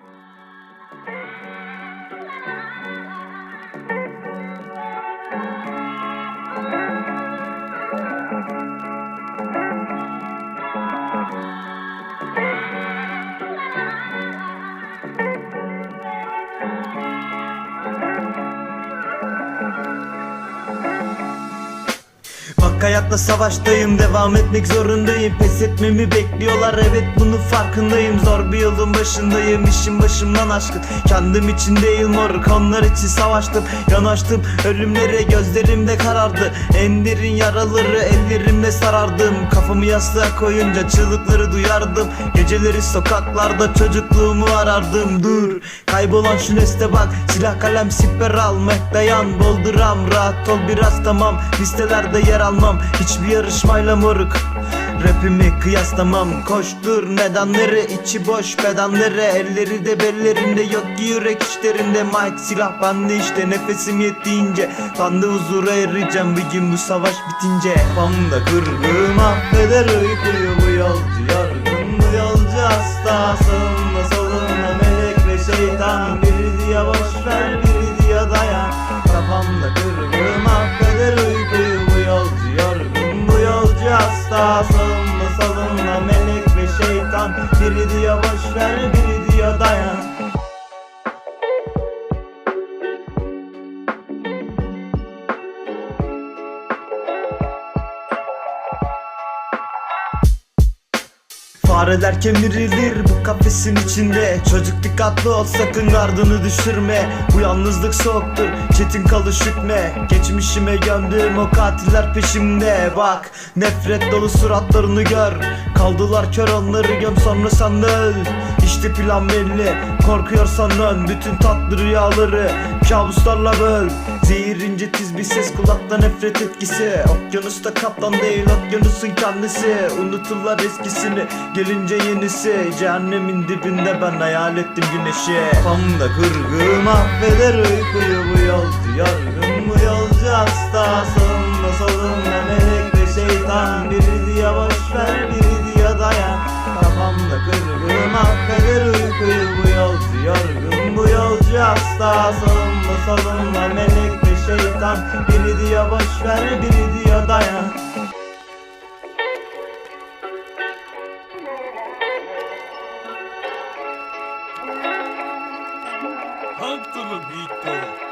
Bye. Bak hayatta savaştayım devam etmek zorundayım. Pes etmemi bekliyorlar evet bunun farkındayım. Zor bir yolun başındayım işim başımdan aşkın. Kendim için değil moruk onlar için savaştım. Yanaştım ölümlere gözlerimde karardı. En derin yaraları ellerimle sarardım. Kafamı yastığa koyunca çığlıkları duyardım. Geceleri sokaklarda çocukluğumu arardım. Dur kaybolan şu nesne bak. Silah kalem siper almak dayan Bolduram rahat ol biraz tamam. Listelerde yer almam Hiçbir yarışmayla moruk. Rapimi kıyaslamam. Koştur nedenleri içi boş bedenleri Elleri de bellerinde yok ki yürek işlerinde. Mike silah bende işte nefesim yettiğince. De huzura ereceğim bir gün bu savaş bitince. Kafamda kırgım affeder uykuyu bu yolcu. Yorgun Bu yolcu hasta sağında solunda melek ve şeytan. Biri diye boş ver biri diye dayan. Kafamda kırgım yolcu Fareler kemirilir bu kafesin içinde. Çocuk dikkatli ol sakın gardını düşürme. Bu yalnızlık soğuktur çetin kal üşütme. Geçmişime gömdüm o katiller peşimde. Bak nefret dolu suratlarını gör. Kaldılar kör onları göm sonra sen de öl İşte plan belli. Korkuyorsan dön Bütün tatlı rüyaları kabuslarla böl. Zehir ince tiz bir ses kulakta nefret etkisi. Okyanusta kaptan değil okyanusun kendisi. Unuturlar eskisini gelince yenisi. Cehennemin dibinde ben hayal ettim güneşi. Kafamda kırgım affeder uykuyu bu yolcu yorgun Bu yolcu hasta sağında yolcu hasta sağında solunda melek ve şeytan. Biri diye boş ver biri diye dayan. Hunter Beat